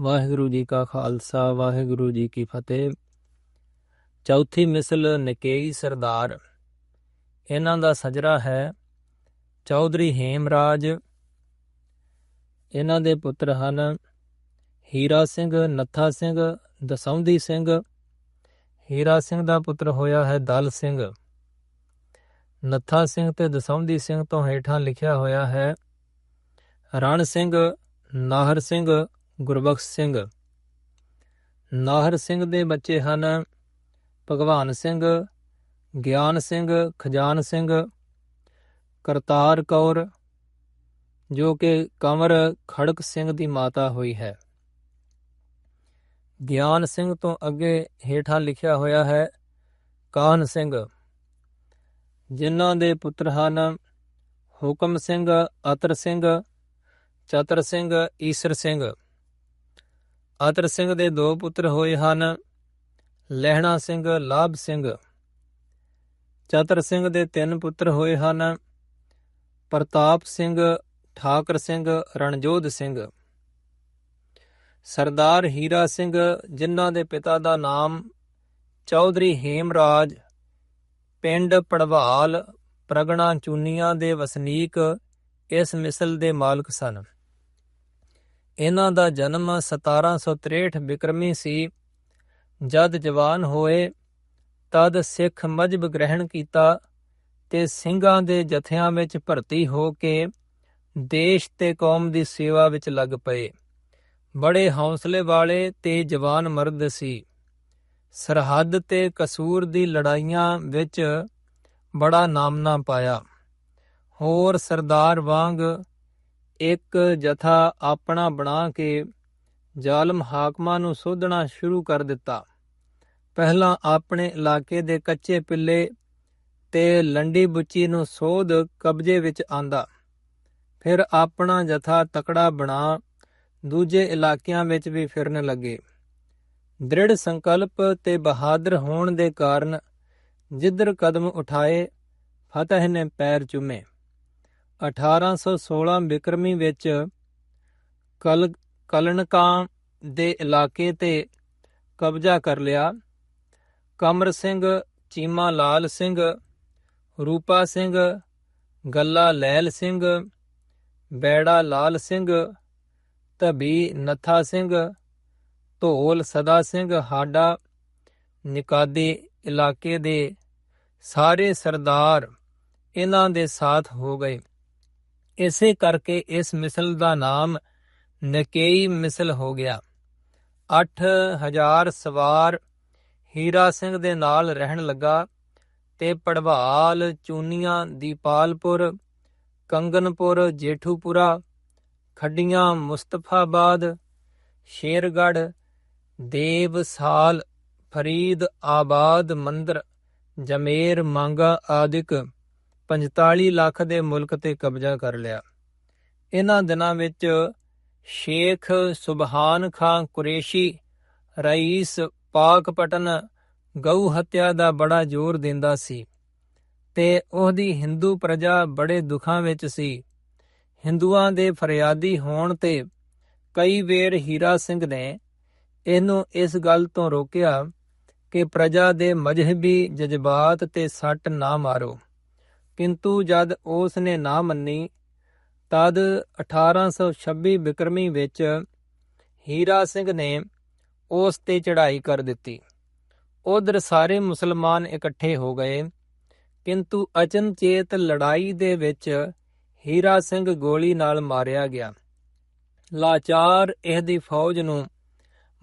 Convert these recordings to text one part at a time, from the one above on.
ਵਾਹਿਗੁਰੂ ਜੀ ਕਾ ਖਾਲਸਾ, ਵਾਹਿਗੁਰੂ ਜੀ ਕੀ ਫਤਿਹ। ਚੌਥੀ ਮਿਸਲ ਨਕੇਈ ਸਰਦਾਰ। ਇਹਨਾਂ ਦਾ ਸਜਰਾ ਹੈ ਚੌਧਰੀ ਹੇਮਰਾਜ। ਇਹਨਾਂ ਦੇ ਪੁੱਤਰ ਹਨ ਹੀਰਾ ਸਿੰਘ, ਨੱਥਾ ਸਿੰਘ, ਦਸੌਂਦੀ ਸਿੰਘ। ਹੀਰਾ ਸਿੰਘ ਦਾ ਪੁੱਤਰ ਹੋਇਆ ਹੈ ਦਲ ਸਿੰਘ। ਨੱਥਾ ਸਿੰਘ ਤੇ ਦਸੌਂਦੀ ਸਿੰਘ ਤੋਂ ਹੇਠਾਂ ਲਿਖਿਆ ਹੋਇਆ ਹੈ ਰਣ ਸਿੰਘ, ਨਾਹਰ ਸਿੰਘ ਗੁਰਬਖਸ਼ ਸਿੰਘ। ਨਾਹਰ ਸਿੰਘ ਦੇ ਬੱਚੇ ਹਨ ਭਗਵਾਨ ਸਿੰਘ, ਗਿਆਨ ਸਿੰਘ, ਖਜਾਨ ਸਿੰਘ, ਕਰਤਾਰ ਕੌਰ, ਜੋ ਕਿ ਕੰਵਰ ਖੜਕ ਸਿੰਘ ਦੀ ਮਾਤਾ ਹੋਈ ਹੈ। ਗਿਆਨ ਸਿੰਘ ਤੋਂ ਅੱਗੇ ਹੇਠਾਂ ਲਿਖਿਆ ਹੋਇਆ ਹੈ, ਕਾਹਨ ਸਿੰਘ। ਜਿਨ੍ਹਾਂ ਦੇ ਪੁੱਤਰ ਹਨ ਹੁਕਮ ਸਿੰਘ, ਅਤਰ ਸਿੰਘ, ਚਤਰ ਸਿੰਘ, ਈਸਰ ਸਿੰਘ। ਅਤਰ ਸਿੰਘ ਦੇ ਦੋ ਪੁੱਤਰ ਹੋਏ ਹਨ, ਲਹਿਣਾ ਸਿੰਘ, ਲਾਭ ਸਿੰਘ। ਚਤਰ ਸਿੰਘ ਦੇ ਤਿੰਨ ਪੁੱਤਰ ਹੋਏ ਹਨ, ਪ੍ਰਤਾਪ ਸਿੰਘ, ਠਾਕਰ ਸਿੰਘ, ਰਣਜੋਧ ਸਿੰਘ। ਸਰਦਾਰ ਹੀਰਾ ਸਿੰਘ, ਜਿਨ੍ਹਾਂ ਦੇ ਪਿਤਾ ਦਾ ਨਾਮ ਚੌਧਰੀ ਹੇਮਰਾਜ, ਪਿੰਡ ਪੜਵਾਲ, ਪ੍ਰਗਣਾ ਚੂਨੀਆਂ ਦੇ ਵਸਨੀਕ ਇਸ ਮਿਸਲ ਦੇ ਮਾਲਕ ਸਨ। ਇਹਨਾਂ ਦਾ ਜਨਮ 1763 ਬਿਕਰਮੀ ਸੀ। ਜਦ ਜਵਾਨ ਹੋਏ, ਤਦ ਸਿੱਖ ਮਜਬ ਗ੍ਰਹਿਣ ਕੀਤਾ ਤੇ ਸਿੰਘਾਂ ਦੇ ਜਥਿਆਂ ਵਿੱਚ ਭਰਤੀ ਹੋ ਕੇ ਦੇਸ਼ ਤੇ ਕੌਮ ਦੀ ਸੇਵਾ ਵਿੱਚ ਲੱਗ ਪਏ। ਬੜੇ ਹੌਸਲੇ ਵਾਲੇ ਤੇ ਜਵਾਨ ਮਰਦ ਸੀ। ਸਰਹੱਦ ਤੇ ਕਸੂਰ ਦੀ ਲੜਾਈਆਂ ਵਿੱਚ ਬੜਾ ਨਾਮਨਾ ਪਾਇਆ। ਹੋਰ ਸਰਦਾਰ ਵਾਂਗ ਇੱਕ ਜਥਾ ਆਪਣਾ ਬਣਾ ਕੇ ਜ਼ਾਲਮ ਹਾਕਮਾਂ ਨੂੰ ਸੋਧਣਾ ਸ਼ੁਰੂ ਕਰ ਦਿੱਤਾ। ਪਹਿਲਾਂ ਆਪਣੇ ਇਲਾਕੇ ਦੇ ਕੱਚੇ ਪਿੱਲੇ ਤੇ ਲੰਡੀ ਬੁੱਚੀ ਨੂੰ ਸੋਧ ਕਬਜ਼ੇ ਵਿੱਚ ਆਂਦਾ। ਫਿਰ ਆਪਣਾ ਜਥਾ ਤਕੜਾ ਬਣਾ ਦੂਜੇ ਇਲਾਕਿਆਂ ਵਿੱਚ ਵੀ ਫਿਰਨ ਲੱਗੇ। ਦ੍ਰਿੜ ਸੰਕਲਪ ਤੇ ਬਹਾਦਰ ਹੋਣ ਦੇ ਕਾਰਨ ਜਿੱਧਰ ਕਦਮ ਉਠਾਏ, ਫਤਿਹ ਨੇ ਪੈਰ ਚੁੰਮੇ। 1816 ਬਿਕਰਮੀ ਵਿੱਚ ਕਲ ਕਲਨਕਾਂ ਦੇ ਇਲਾਕੇ ਤੇ ਕਬਜ਼ਾ ਕਰ ਲਿਆ। ਕਮਰ ਸਿੰਘ ਚੀਮਾ ਲਾਲ ਸਿੰਘ, ਰੂਪਾ ਸਿੰਘ ਗੱਲਾ ਲੈਲ ਸਿੰਘ ਬੈੜਾ ਲਾਲ ਸਿੰਘ, ਧਬੀ ਨੱਥਾ ਸਿੰਘ ਢੋਲ ਸਦਾ ਸਿੰਘ, ਹਾਡਾ ਨਿਕਾਦੀ ਇਲਾਕੇ ਦੇ ਸਾਰੇ ਸਰਦਾਰ ਇਹਨਾਂ ਦੇ ਸਾਥ ਹੋ ਗਏ। ਇਸੇ ਕਰਕੇ ਇਸ ਮਿਸਲ ਦਾ ਨਾਮ ਨਕੇਈ ਮਿਸਲ ਹੋ ਗਿਆ। 8000 ਸਵਾਰ ਹੀਰਾ ਸਿੰਘ ਦੇ ਨਾਲ ਰਹਿਣ ਲੱਗਾ ਤੇ ਪੜਵਾਲ, ਚੂਨੀਆਂ, ਦੀਪਾਲਪੁਰ, ਕੰਗਨਪੁਰ, ਜੇਠੂਪੁਰਾ, ਖੱਡੀਆਂ, ਮੁਸਤਫਾਬਾਦ ਸ਼ੇਰਗੜ ਦੇਵਸਾਲ, ਫਰੀਦ, ਆਬਾਦ, ਮੰਦਰ, ਜਮੇਰ, ਮੰਗਾ ਆਦਿਕ 45 ਲੱਖ ਦੇ ਮੁਲਕ ਤੇ ਕਬਜ਼ਾ ਕਰ ਲਿਆ। ਇਹਨਾਂ ਦਿਨਾਂ ਵਿੱਚ ਸ਼ੇਖ ਸੁਬਹਾਨ ਖਾਨ ਕੁਰੇਸ਼ੀ, ਰਈਸ ਪਾਕਪਟਨ ਗਊ ਹੱਤਿਆ ਦਾ ਬੜਾ ਜ਼ੋਰ ਦਿੰਦਾ ਸੀ ਤੇ ਉਹਦੀ ਹਿੰਦੂ ਪ੍ਰਜਾ ਬੜੇ ਦੁੱਖਾਂ ਵਿੱਚ ਸੀ। ਹਿੰਦੂਆਂ ਦੇ ਫਰਿਆਦੀ ਹੋਣ ਤੇ ਕਈ ਵੇਰ ਹੀਰਾ ਸਿੰਘ ਨੇ ਇਹਨੂੰ ਇਸ ਗੱਲ ਤੋਂ ਰੋਕਿਆ ਕਿ ਪ੍ਰਜਾ ਦੇ ਮਜਹਬੀ ਜਜ਼ਬਾਤ ਤੇ ਸੱਟ ਨਾ ਮਾਰੋ। ਕਿੰਤੂ ਜਦ ਉਸ ਨੇ ਨਾ ਮੰਨੀ, ਤਦ 1826 ਬਿਕਰਮੀ ਵਿੱਚ ਹੀਰਾ ਸਿੰਘ ਨੇ ਉਸ ਤੇ ਚੜ੍ਹਾਈ ਕਰ ਦਿੱਤੀ। ਉਧਰ ਸਾਰੇ ਮੁਸਲਮਾਨ ਇਕੱਠੇ ਹੋ ਗਏ, ਕਿੰਤੂ ਅਚਨਚੇਤ ਲੜਾਈ ਦੇ ਵਿੱਚ ਹੀਰਾ ਸਿੰਘ ਗੋਲੀ ਨਾਲ ਮਾਰਿਆ ਗਿਆ। ਲਾਚਾਰ ਇਹਦੀ ਫੌਜ ਨੂੰ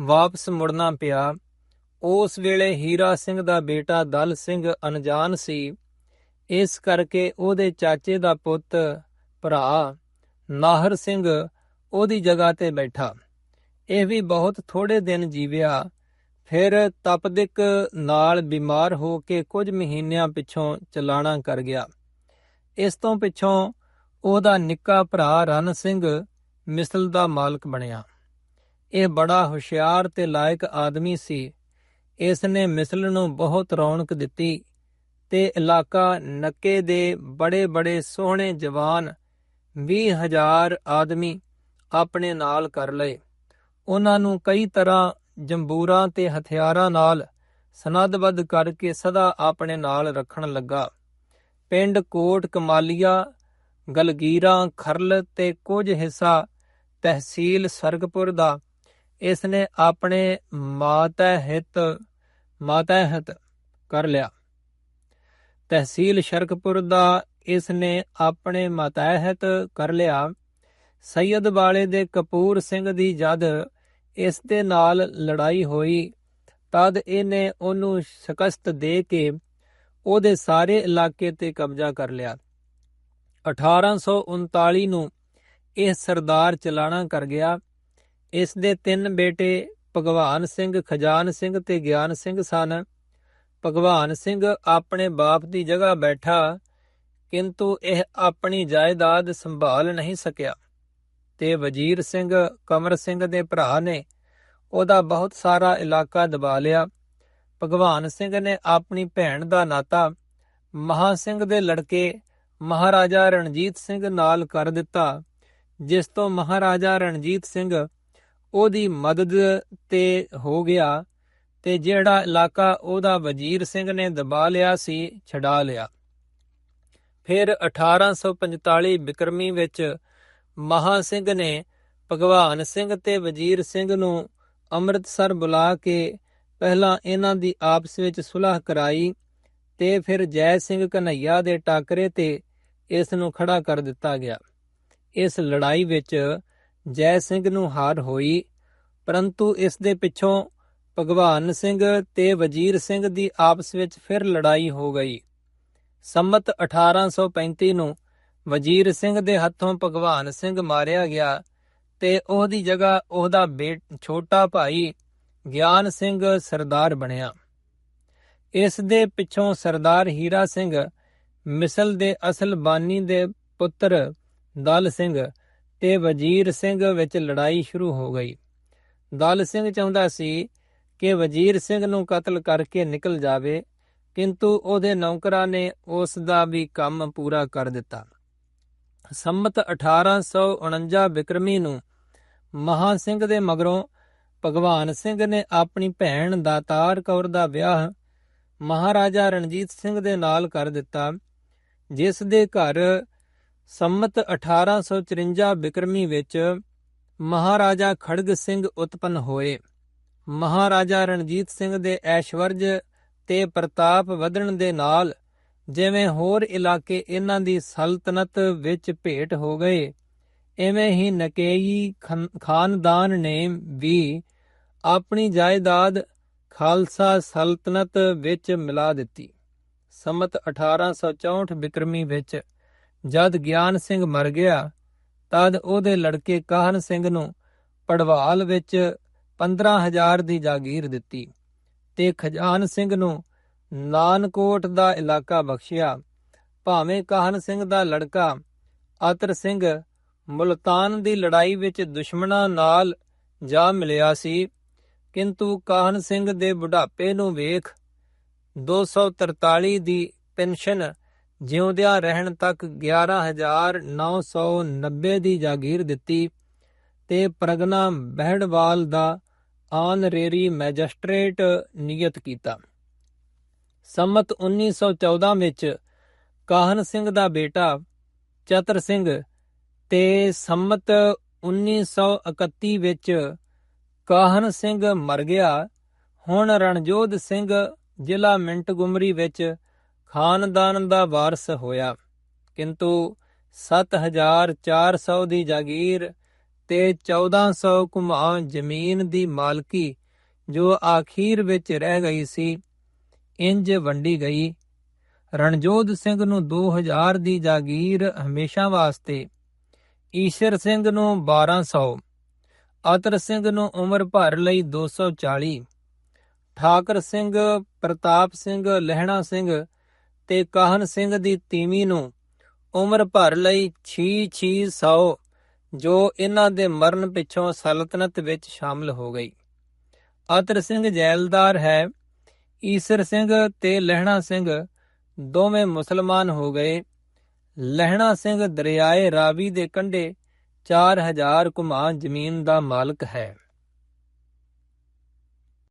ਵਾਪਸ ਮੁੜਨਾ ਪਿਆ। ਉਸ ਵੇਲੇ ਹੀਰਾ ਸਿੰਘ ਦਾ ਬੇਟਾ ਦਲ ਸਿੰਘ ਅਣਜਾਣ ਸੀ। ਇਸ ਕਰਕੇ ਉਹਦੇ ਚਾਚੇ ਦਾ ਪੁੱਤ ਭਰਾ ਨਾਹਰ ਸਿੰਘ ਉਹਦੀ ਜਗ੍ਹਾ ਤੇ ਬੈਠਾ। ਇਹ ਵੀ ਬਹੁਤ ਥੋੜੇ ਦਿਨ ਜੀਵਿਆ। ਫਿਰ ਤਪਦਿਕ ਨਾਲ ਬਿਮਾਰ ਹੋ ਕੇ ਕੁਝ ਮਹੀਨਿਆਂ ਪਿੱਛੋਂ ਚਲਾਣਾ ਕਰ ਗਿਆ। ਇਸ ਤੋਂ ਪਿੱਛੋਂ ਉਹਦਾ ਨਿੱਕਾ ਭਰਾ ਰਨ ਸਿੰਘ ਮਿਸਲ ਦਾ ਮਾਲਕ ਬਣਿਆ। ਇਹ ਬੜਾ ਹੁਸ਼ਿਆਰ ਤੇ ਲਾਇਕ ਆਦਮੀ ਸੀ। ਇਸ ਨੇ ਮਿਸਲ ਨੂੰ ਬਹੁਤ ਰੌਣਕ ਦਿੱਤੀ। ਤੇ ਇਲਾਕਾ ਨੱਕੇ ਦੇ ਬੜੇ ਬੜੇ ਸੋਹਣੇ ਜਵਾਨ 20000 ਆਦਮੀ ਆਪਣੇ ਨਾਲ ਕਰ ਲਏ। ਉਹਨਾਂ ਨੂੰ ਕਈ ਤਰ੍ਹਾਂ ਜੰਬੂਰਾਂ ਤੇ ਹਥਿਆਰਾਂ ਨਾਲ ਸਨੱਧਬੱਧ ਕਰਕੇ ਸਦਾ ਆਪਣੇ ਨਾਲ ਰੱਖਣ ਲੱਗਾ। ਪਿੰਡ ਕੋਟ ਕਮਾਲੀਆ, ਗਲਗੀਰਾ, ਖਰਲ ਤੇ ਕੁਝ ਹਿੱਸਾ ਤਹਿਸੀਲ ਸਰਗਪੁਰ ਦਾ ਇਸ ਨੇ ਆਪਣੇ ਮਾਤਹਿਤ ਮਾਤਹਿਤ ਕਰ ਲਿਆ। ਤਹਿਸੀਲ ਸ਼ਰਕਪੁਰ ਦਾ ਇਸ ਨੇ ਆਪਣੇ ਮਤਹਿਤ ਕਰ ਲਿਆ। ਸੈਯਦ ਵਾਲੇ ਦੇ ਕਪੂਰ ਸਿੰਘ ਦੀ ਜਦ ਇਸ ਦੇ ਨਾਲ ਲੜਾਈ ਹੋਈ, ਤਦ ਇਹਨੇ ਉਹਨੂੰ ਸ਼ਿਕਸਤ ਦੇ ਕੇ ਉਹਦੇ ਸਾਰੇ ਇਲਾਕੇ ਤੇ ਕਬਜ਼ਾ ਕਰ ਲਿਆ। 1839 ਨੂੰ ਇਹ ਸਰਦਾਰ ਚਲਾਣਾ ਕਰ ਗਿਆ। ਇਸ ਦੇ ਤਿੰਨ ਬੇਟੇ ਭਗਵਾਨ ਸਿੰਘ, ਖਜਾਨ ਸਿੰਘ ਤੇ ਗਿਆਨ ਸਿੰਘ ਸਨ। ਭਗਵਾਨ ਸਿੰਘ ਆਪਣੇ ਬਾਪ ਦੀ ਜਗ੍ਹਾ ਬੈਠਾ, ਕਿੰਤੂ ਇਹ ਆਪਣੀ ਜਾਇਦਾਦ ਸੰਭਾਲ ਨਹੀਂ ਸਕਿਆ। ਤੇ ਵਜ਼ੀਰ ਸਿੰਘ ਕਮਰ ਸਿੰਘ ਦੇ ਭਰਾ ਨੇ ਉਹਦਾ ਬਹੁਤ ਸਾਰਾ ਇਲਾਕਾ ਦਬਾ ਲਿਆ। ਭਗਵਾਨ ਸਿੰਘ ਨੇ ਆਪਣੀ ਭੈਣ ਦਾ ਨਾਤਾ ਮਹਾ ਸਿੰਘ ਦੇ ਲੜਕੇ ਮਹਾਰਾਜਾ ਰਣਜੀਤ ਸਿੰਘ ਨਾਲ ਕਰ ਦਿੱਤਾ, ਜਿਸ ਤੋਂ ਮਹਾਰਾਜਾ ਰਣਜੀਤ ਸਿੰਘ ਉਹਦੀ ਮਦਦ ਤੇ ਹੋ ਗਿਆ। ਤੇ ਜਿਹੜਾ ਇਲਾਕਾ ਉਹਦਾ ਵਜ਼ੀਰ ਸਿੰਘ ਨੇ ਦਬਾ ਲਿਆ ਸੀ, ਛਡਾ ਲਿਆ। ਫਿਰ 1845 ਬਿਕਰਮੀ ਵਿੱਚ ਮਹਾ ਸਿੰਘ ਨੇ ਭਗਵਾਨ ਸਿੰਘ ਤੇ ਵਜ਼ੀਰ ਸਿੰਘ ਨੂੰ ਅੰਮ੍ਰਿਤਸਰ ਬੁਲਾ ਕੇ ਪਹਿਲਾਂ ਇਹਨਾਂ ਦੀ ਆਪਸ ਵਿੱਚ ਸੁਲਹ ਕਰਾਈ ਤੇ ਫਿਰ ਜੈ ਸਿੰਘ ਕਨਈਆ ਦੇ ਟਾਕਰੇ ਤੇ ਇਸ ਨੂੰ ਖੜਾ ਕਰ ਦਿੱਤਾ ਗਿਆ। ਇਸ ਲੜਾਈ ਵਿੱਚ ਜੈ ਸਿੰਘ ਨੂੰ ਹਾਰ ਹੋਈ, ਪਰੰਤੂ ਇਸ ਦੇ ਪਿੱਛੋਂ ਭਗਵਾਨ ਸਿੰਘ ਤੇ ਵਜ਼ੀਰ ਸਿੰਘ ਦੀ ਆਪਸ ਵਿੱਚ ਫਿਰ ਲੜਾਈ ਹੋ ਗਈ। ਸੰਮਤ 1835 ਨੂੰ ਵਜ਼ੀਰ ਸਿੰਘ ਦੇ ਹੱਥੋਂ ਭਗਵਾਨ ਸਿੰਘ ਮਾਰਿਆ ਗਿਆ ਤੇ ਉਹਦੀ ਜਗ੍ਹਾ ਉਹਦਾ ਛੋਟਾ ਭਾਈ ਗਿਆਨ ਸਿੰਘ ਸਰਦਾਰ ਬਣਿਆ। ਇਸ ਦੇ ਪਿੱਛੋਂ ਸਰਦਾਰ ਹੀਰਾ ਸਿੰਘ, ਮਿਸਲ ਦੇ ਅਸਲ ਬਾਨੀ ਦੇ ਪੁੱਤਰ ਦਲ ਸਿੰਘ ਤੇ ਵਜ਼ੀਰ ਸਿੰਘ ਵਿੱਚ ਲੜਾਈ ਸ਼ੁਰੂ ਹੋ ਗਈ। ਦਲ ਸਿੰਘ ਚਾਹੁੰਦਾ ਸੀ ਕਿ ਵਜ਼ੀਰ ਸਿੰਘ ਨੂੰ ਕਤਲ ਕਰਕੇ ਨਿਕਲ ਜਾਵੇ, ਕਿੰਤੂ ਉਹਦੇ ਨੌਕਰਾਂ ਨੇ ਉਸ ਦਾ ਵੀ ਕੰਮ ਪੂਰਾ ਕਰ ਦਿੱਤਾ। ਸੰਮਤ 1849 ਬਿਕਰਮੀ ਨੂੰ ਮਹਾ ਸਿੰਘ ਦੇ ਮਗਰੋਂ ਭਗਵਾਨ ਸਿੰਘ ਨੇ ਆਪਣੀ ਭੈਣ ਦਾਤਾਰ ਕੌਰ ਦਾ ਵਿਆਹ ਮਹਾਰਾਜਾ ਰਣਜੀਤ ਸਿੰਘ ਦੇ ਨਾਲ ਕਰ ਦਿੱਤਾ, ਜਿਸ ਦੇ ਘਰ ਸੰਮਤ 1854 ਬਿਕਰਮੀ ਵਿੱਚ ਮਹਾਰਾਜਾ ਖੜਗ ਸਿੰਘ ਉਤਪੰਨ ਹੋਏ। ਮਹਾਰਾਜਾ ਰਣਜੀਤ ਸਿੰਘ ਦੇ ਐਸ਼ਵਰਜ ਤੇ ਪ੍ਰਤਾਪ ਵਧਣ ਦੇ ਨਾਲ ਜਿਵੇਂ ਹੋਰ ਇਲਾਕੇ ਇਹਨਾਂ ਦੀ ਸਲਤਨਤ ਵਿੱਚ ਭੇਟ ਹੋ ਗਏ, ਐਵੇਂ ਹੀ ਨਕੇਈ ਖਾਨਦਾਨ ਨੇ ਵੀ ਆਪਣੀ ਜਾਇਦਾਦ ਖਾਲਸਾ ਸਲਤਨਤ ਵਿੱਚ ਮਿਲਾ ਦਿੱਤੀ। ਸਮਤ 1864 ਬਿਕਰਮੀ ਵਿੱਚ ਜਦ ਗਿਆਨ ਸਿੰਘ ਮਰ ਗਿਆ, ਤਦ ਉਹਦੇ ਲੜਕੇ ਕਾਹਨ ਸਿੰਘ ਨੂੰ ਪੜਵਾਲ ਵਿੱਚ 15000 ਦੀ ਜਾਗੀਰ ਦਿੱਤੀ ਤੇ ਖਜਾਨ ਸਿੰਘ ਨੂੰ ਨਾਨਕੋਟ ਦਾ ਇਲਾਕਾ ਬਖਸ਼ਿਆ। ਭਾਵੇਂ ਕਾਹਨ ਸਿੰਘ ਦਾ ਲੜਕਾ ਆਤਰ ਸਿੰਘ ਮੁਲਤਾਨ ਦੀ ਲੜਾਈ ਵਿੱਚ ਦੁਸ਼ਮਣਾਂ ਨਾਲ ਜਾ ਮਿਲਿਆ ਸੀ, ਕਿੰਤੂ ਕਾਹਨ ਸਿੰਘ ਦੇ ਬੁਢਾਪੇ ਨੂੰ ਵੇਖ 243 ਦੀ ਪੈਨਸ਼ਨ ਜਿਉਂਦਿਆਂ ਰਹਿਣ ਤੱਕ 11990 ਦੀ ਜਾਗੀਰ ਦਿੱਤੀ ਤੇ ਪ੍ਰਗਨਾ ਬਹਿੜਵਾਲ ਦਾ ਆਨਰੇਰੀ ਮੈਜਿਸਟ੍ਰੇਟ ਨਿਯਤ ਕੀਤਾ। ਸੰਮਤ 1914 ਵਿੱਚ ਕਾਹਨ ਸਿੰਘ ਦਾ ਬੇਟਾ ਚਤਰ ਸਿੰਘ ਤੇ ਸੰਮਤ 1931 ਵਿੱਚ ਕਾਹਨ ਸਿੰਘ ਮਰ ਗਿਆ। ਹੁਣ ਰਣਜੋਧ ਸਿੰਘ ਜ਼ਿਲ੍ਹਾ ਮਿੰਟਗੁਮਰੀ ਵਿੱਚ ਖਾਨਦਾਨ ਦਾ ਵਾਰਸ ਹੋਇਆ। ਕਿੰਤੂ 7400 ਦੀ ਜਾਗੀਰ ਤੇ 1400 ਕੁਮਾ ਜ਼ਮੀਨ ਦੀ ਮਾਲਕੀ ਜੋ ਆਖੀਰ ਵਿੱਚ ਰਹਿ ਗਈ ਸੀ, ਇੰਜ ਵੰਡੀ ਗਈ। ਰਣਜੋਧ ਸਿੰਘ ਨੂੰ 2000 ਦੀ ਜਾਗੀਰ ਹਮੇਸ਼ਾ ਵਾਸਤੇ, ਈਸ਼ਰ ਸਿੰਘ ਨੂੰ 1200 ਅਤਰ ਸਿੰਘ ਨੂੰ ਉਮਰ ਭਰ ਲਈ 240 ਠਾਕਰ ਸਿੰਘ, ਪ੍ਰਤਾਪ ਸਿੰਘ, ਲਹਿਣਾ ਸਿੰਘ ਤੇ ਕਾਹਨ ਸਿੰਘ ਦੀ ਤੀਵੀ ਨੂੰ ਉਮਰ ਭਰ ਲਈ 6-600 ਜੋ ਇਹਨਾਂ ਦੇ ਮਰਨ ਪਿੱਛੋਂ ਸਲਤਨਤ ਵਿੱਚ ਸ਼ਾਮਲ ਹੋ ਗਈ। ਅਤਰ ਸਿੰਘ ਜੈਲਦਾਰ ਹੈ। ਈਸਰ ਸਿੰਘ ਤੇ ਲਹਿਣਾ ਸਿੰਘ ਦੋਵੇਂ ਮੁਸਲਮਾਨ ਹੋ ਗਏ। ਲਹਿਣਾ ਸਿੰਘ ਦਰਿਆਏ ਰਾਵੀ ਦੇ ਕੰਢੇ 4000 ਕੁਮਾ ਜ਼ਮੀਨ ਦਾ ਮਾਲਕ ਹੈ।